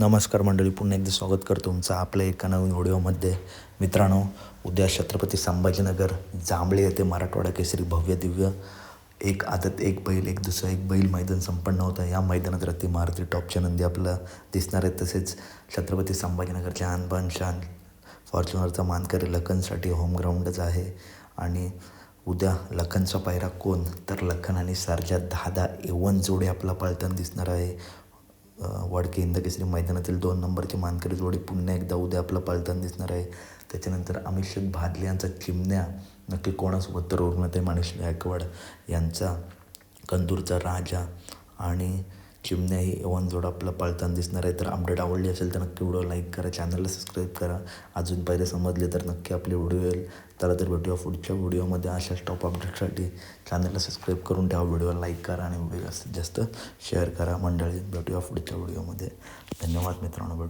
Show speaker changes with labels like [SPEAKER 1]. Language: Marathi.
[SPEAKER 1] नमस्कार मंडळी पुन्हा एकदा स्वागत करतो तुमचं आपल्या एका नवीन व्हिडिओमध्ये. मित्रांनो उद्या छत्रपती संभाजीनगर जांभळे येथे मराठवाडा केसरी भव्य दिव्य एक आदत एक बैल एक दुसरं एक बैल मैदान संपन्न होतं. या मैदानात रत्ती मारुती टॉपच्या नंदी आपल्याला दिसणार आहेत. तसेच छत्रपती संभाजीनगरच्या अनबान शान फॉर्च्युनरचा मानकरी लखनसाठी होम ग्राउंडच आहे. आणि उद्या लखनचा पायरा कोण? तर लखन आणि सारजा दहा दहा एवन जोडे आपला पळताना दिसणार आहे. वडके इंदकेसरी मैदानातील दोन नंबरची मानकरी जोडी पुन्हा एकदा उद्या आपलं पळताना दिसणार आहे. त्याच्यानंतर अमित शेठ भादले यांचा चिमण्या नक्की कोणासोबत तर ते माणिश गायकवाड यांचा कंदूरचा राजा आणि चिमण्या ही एवन जोड आपलं पळताना दिसणार आहे. तर अपडेट आवडली असेल तर नक्की व्हिडिओ लाईक करा चॅनलला सबस्क्राईब करा. अजून पहिले समजले तर नक्की आपले व्हिडिओ येईल. त्याला तर भेटूया पुढच्या व्हिडिओमध्ये अशाच टॉप अपडेटसाठी चॅनलला सबस्क्राईब करून ठेवा व्हिडिओ लाईक करा आणि व्हिडिओ जास्तीत जास्त शेअर करा. मंडळी भेटूया पुढच्या व्हिडिओमध्ये. धन्यवाद मित्रांनो भेटूया.